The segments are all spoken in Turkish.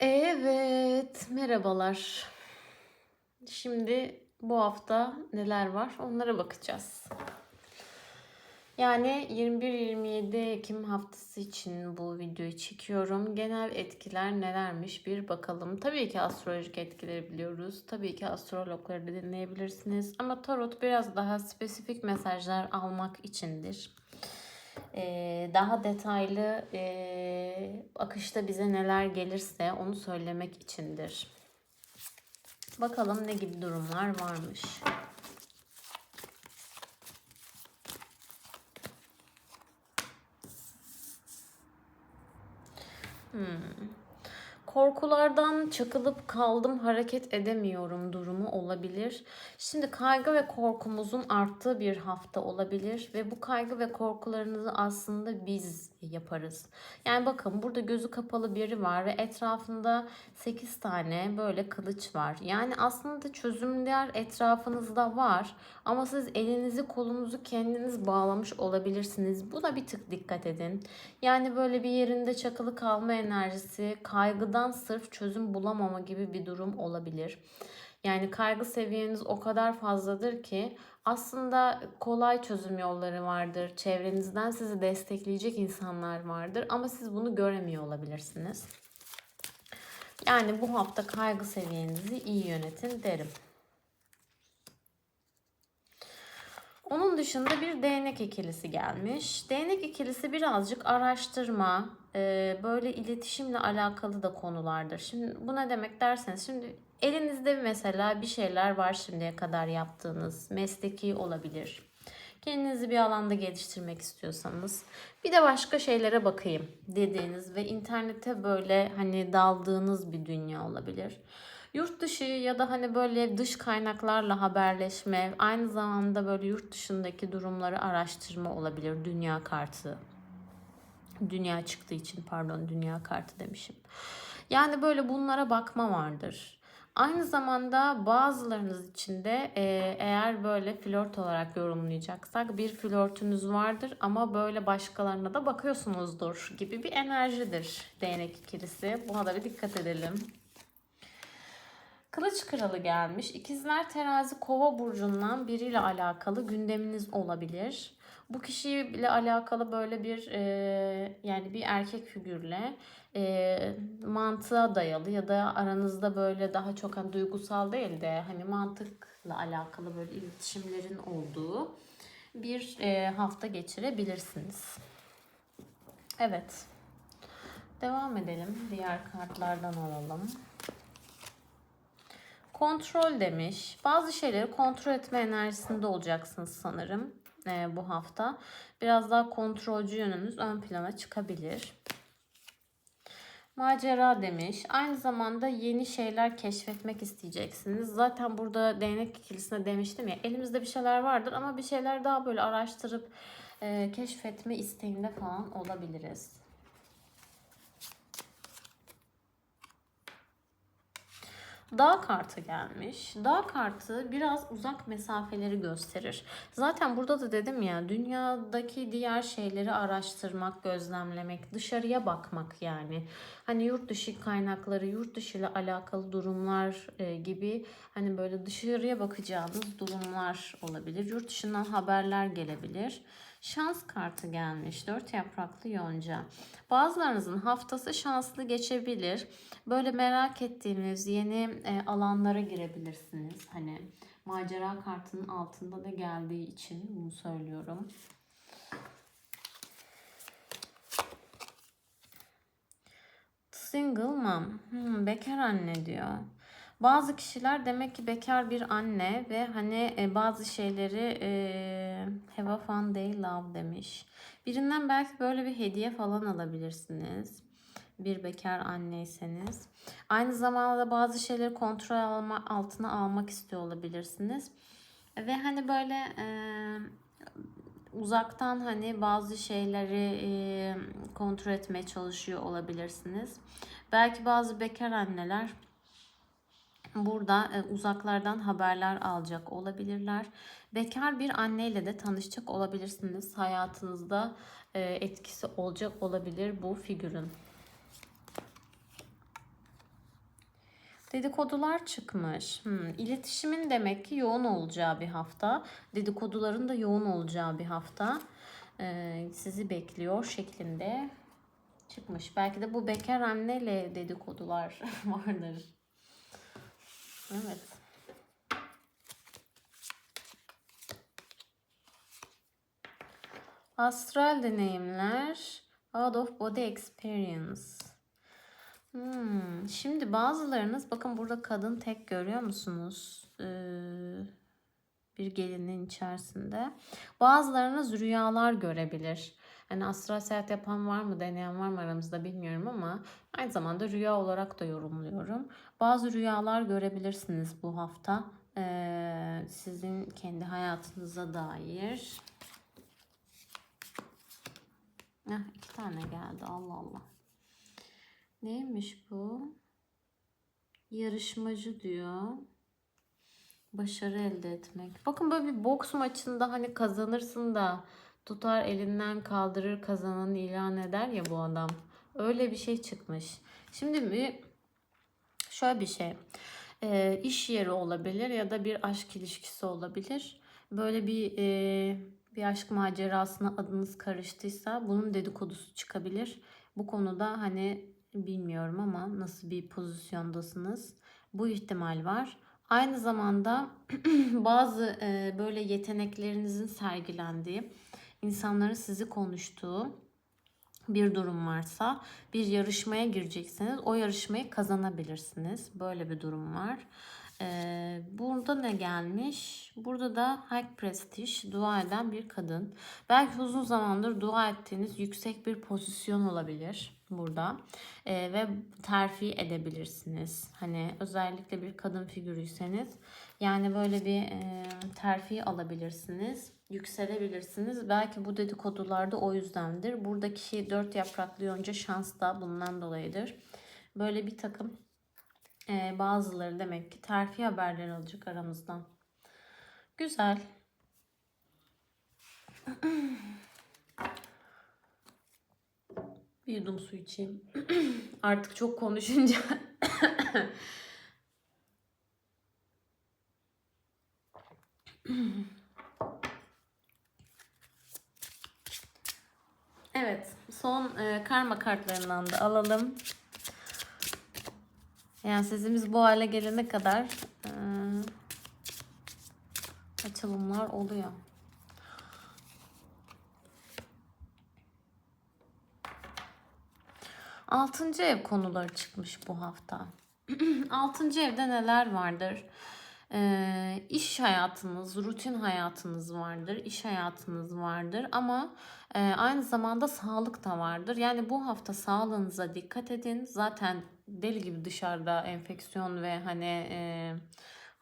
Evet, merhabalar. Şimdi bu hafta neler var onlara bakacağız. Yani 21-27 Ekim haftası için bu videoyu çekiyorum. Genel etkiler nelermiş bir bakalım. Tabii ki astrolojik etkileri biliyoruz. Tabii ki astrologları da dinleyebilirsiniz. Ama tarot biraz daha spesifik mesajlar almak içindir. Ee, daha detaylı e, akışta bize neler gelirse onu söylemek içindir. Bakalım ne gibi durumlar varmış. Korkulardan çakılıp kaldım, hareket edemiyorum durumu olabilir. Şimdi kaygı ve korkumuzun arttığı bir hafta olabilir ve bu kaygı ve korkularınızı aslında biz yaparız. Yani bakın burada gözü kapalı biri var ve etrafında 8 tane böyle kılıç var. Yani aslında çözümler etrafınızda var ama siz elinizi kolunuzu kendiniz bağlamış olabilirsiniz. Buna bir tık dikkat edin. Yani böyle bir yerinde çakılı kalma enerjisi, kaygıdan sırf çözüm bulamama gibi bir durum olabilir. Yani kaygı seviyeniz o kadar fazladır ki aslında kolay çözüm yolları vardır. Çevrenizden sizi destekleyecek insanlar vardır ama siz bunu göremiyor olabilirsiniz. Yani bu hafta kaygı seviyenizi iyi yönetin derim. Onun dışında bir değnek ikilisi gelmiş. Değnek ikilisi birazcık araştırma, e, böyle iletişimle alakalı da konulardır. Şimdi bu ne demek derseniz şimdi elinizde mesela bir şeyler var şimdiye kadar yaptığınız. Mesleki olabilir. Kendinizi bir alanda geliştirmek istiyorsanız bir de başka şeylere bakayım dediğiniz ve internete böyle hani daldığınız bir dünya olabilir. Yurt dışı ya da hani böyle dış kaynaklarla haberleşme, aynı zamanda böyle yurt dışındaki durumları araştırma olabilir. Dünya kartı. Dünya çıktığı için pardon dünya kartı demişim. Yani böyle bunlara bakma vardır. Aynı zamanda bazılarınız için de e, eğer böyle flört olarak yorumlayacaksak bir flörtünüz vardır ama böyle başkalarına da bakıyorsunuzdur gibi bir enerjidir değnek ikilisi. Buna da bir dikkat edelim. Kılıç kralı gelmiş. İkizler terazi kova burcundan biriyle alakalı gündeminiz olabilir. Bu kişiyle alakalı böyle bir e, yani bir erkek figürle e, mantığa dayalı ya da aranızda böyle daha çok hani duygusal değil de hani mantıkla alakalı böyle iletişimlerin olduğu bir e, hafta geçirebilirsiniz. Evet. Devam edelim. Diğer kartlardan alalım. Kontrol demiş. Bazı şeyleri kontrol etme enerjisinde olacaksınız sanırım e, bu hafta. Biraz daha kontrolcü yönünüz ön plana çıkabilir. Macera demiş. Aynı zamanda yeni şeyler keşfetmek isteyeceksiniz. Zaten burada değnek ikilisine demiştim ya. Elimizde bir şeyler vardır ama bir şeyler daha böyle araştırıp e, keşfetme isteğinde falan olabiliriz. Dağ kartı gelmiş. Dağ kartı biraz uzak mesafeleri gösterir. Zaten burada da dedim ya dünyadaki diğer şeyleri araştırmak, gözlemlemek, dışarıya bakmak yani. Hani yurt dışı kaynakları, yurt dışı ile alakalı durumlar e, gibi hani böyle dışarıya bakacağınız durumlar olabilir. Yurt dışından haberler gelebilir. Şans kartı gelmiş. Dört yapraklı yonca. Bazılarınızın haftası şanslı geçebilir. Böyle merak ettiğiniz yeni e, alanlara girebilirsiniz. Hani macera kartının altında da geldiği için bunu söylüyorum. Single mom. Hmm, bekar anne diyor. Bazı kişiler demek ki bekar bir anne ve hani e, bazı şeyleri e, have a fun day love demiş. Birinden belki böyle bir hediye falan alabilirsiniz. Bir bekar anneyseniz. Aynı zamanda da bazı şeyleri kontrol alma, altına almak istiyor olabilirsiniz. Ve hani böyle e, uzaktan hani bazı şeyleri e, kontrol etmeye çalışıyor olabilirsiniz. Belki bazı bekar anneler burada e, uzaklardan haberler alacak olabilirler. Bekar bir anneyle de tanışacak olabilirsiniz. Hayatınızda e, etkisi olacak olabilir bu figürün. Dedikodular çıkmış. Hmm, iletişimin demek ki yoğun olacağı bir hafta. Dedikoduların da yoğun olacağı bir hafta. Ee, sizi bekliyor şeklinde çıkmış. Belki de bu bekar anneyle dedikodular vardır. Evet. Astral deneyimler. Out of body experience. Hmm, Şimdi bazılarınız bakın burada kadın tek görüyor musunuz? Ee, bir gelinin içerisinde. Bazılarınız rüyalar görebilir. Hani astral seyahat yapan var mı, deneyen var mı aramızda bilmiyorum ama aynı zamanda rüya olarak da yorumluyorum. Bazı rüyalar görebilirsiniz bu hafta. Ee, sizin kendi hayatınıza dair. Heh, iki tane geldi. Allah Allah. Neymiş bu? Yarışmacı diyor. Başarı elde etmek. Bakın böyle bir boks maçında hani kazanırsın da tutar elinden kaldırır kazananı ilan eder ya bu adam. Öyle bir şey çıkmış. Şimdi bir şöyle bir şey. Ee, iş yeri olabilir ya da bir aşk ilişkisi olabilir. Böyle bir e, bir aşk macerasına adınız karıştıysa bunun dedikodusu çıkabilir. Bu konuda hani bilmiyorum ama nasıl bir pozisyondasınız. Bu ihtimal var. Aynı zamanda bazı e, böyle yeteneklerinizin sergilendiği, insanların sizi konuştuğu bir durum varsa bir yarışmaya gireceksiniz. O yarışmayı kazanabilirsiniz. Böyle bir durum var. Ee, burada ne gelmiş? Burada da High Prestige dua eden bir kadın. Belki uzun zamandır dua ettiğiniz yüksek bir pozisyon olabilir burada. Ee, ve terfi edebilirsiniz. Hani özellikle bir kadın figürüyseniz yani böyle bir e, terfi alabilirsiniz. Yükselebilirsiniz. Belki bu dedikodularda o yüzdendir. Buradaki dört yapraklı yonca şans da bundan dolayıdır. Böyle bir takım ee, bazıları demek ki terfi haberleri alacak aramızdan. Güzel. Bir yudum su içeyim. Artık çok konuşunca Evet, son e, karma kartlarından da alalım. Yani sesimiz bu hale gelene kadar e, açılımlar oluyor. Altıncı ev konuları çıkmış bu hafta. Altıncı evde neler vardır? Ee, iş hayatınız, rutin hayatınız vardır, iş hayatınız vardır ama e, aynı zamanda sağlık da vardır. Yani bu hafta sağlığınıza dikkat edin. Zaten deli gibi dışarıda enfeksiyon ve hani e,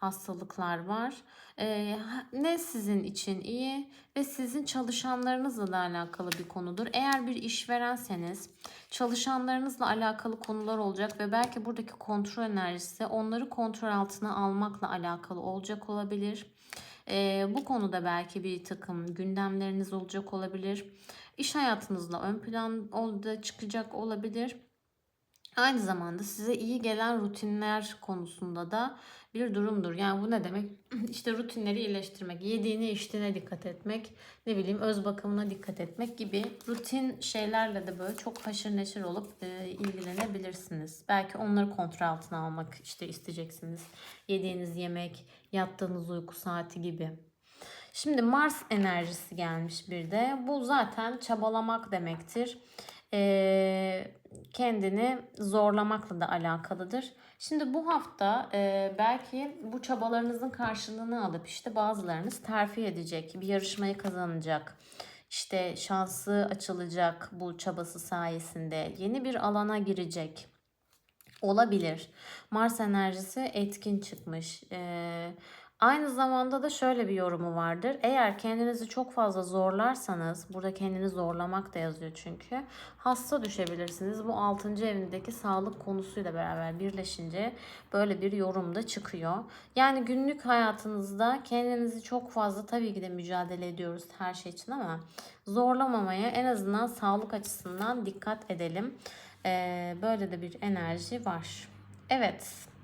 hastalıklar var. E, ne sizin için iyi ve sizin çalışanlarınızla da alakalı bir konudur. Eğer bir işverenseniz çalışanlarınızla alakalı konular olacak ve belki buradaki kontrol enerjisi onları kontrol altına almakla alakalı olacak olabilir. E, bu konuda belki bir takım gündemleriniz olacak olabilir. İş hayatınızla ön planda çıkacak olabilir. Aynı zamanda size iyi gelen rutinler konusunda da bir durumdur. Yani bu ne demek? İşte rutinleri iyileştirmek, yediğine içtiğine dikkat etmek, ne bileyim öz bakımına dikkat etmek gibi rutin şeylerle de böyle çok haşır neşir olup e, ilgilenebilirsiniz. Belki onları kontrol altına almak işte isteyeceksiniz. Yediğiniz yemek, yattığınız uyku saati gibi. Şimdi Mars enerjisi gelmiş bir de. Bu zaten çabalamak demektir. Ee, kendini zorlamakla da alakalıdır. Şimdi bu hafta e, belki bu çabalarınızın karşılığını alıp işte bazılarınız terfi edecek, bir yarışmayı kazanacak. İşte şansı açılacak bu çabası sayesinde. Yeni bir alana girecek. Olabilir. Mars enerjisi etkin çıkmış. Ee, Aynı zamanda da şöyle bir yorumu vardır. Eğer kendinizi çok fazla zorlarsanız, burada kendini zorlamak da yazıyor çünkü. Hasta düşebilirsiniz. Bu 6. evindeki sağlık konusuyla beraber birleşince böyle bir yorum da çıkıyor. Yani günlük hayatınızda kendinizi çok fazla tabii ki de mücadele ediyoruz her şey için ama zorlamamaya en azından sağlık açısından dikkat edelim. Ee, böyle de bir enerji var. Evet.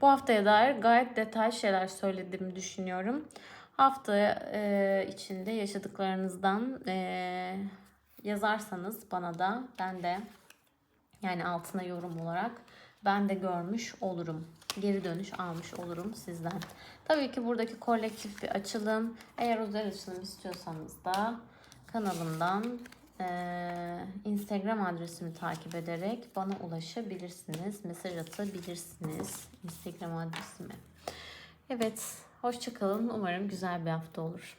Bu haftaya dair gayet detaylı şeyler söylediğimi düşünüyorum. Hafta e, içinde yaşadıklarınızdan e, yazarsanız bana da ben de yani altına yorum olarak ben de görmüş olurum. Geri dönüş almış olurum sizden. Tabii ki buradaki kolektif bir açılım. Eğer özel açılım istiyorsanız da kanalımdan eee, Instagram adresimi takip ederek bana ulaşabilirsiniz. Mesaj atabilirsiniz Instagram adresime. Evet, hoşçakalın. Umarım güzel bir hafta olur.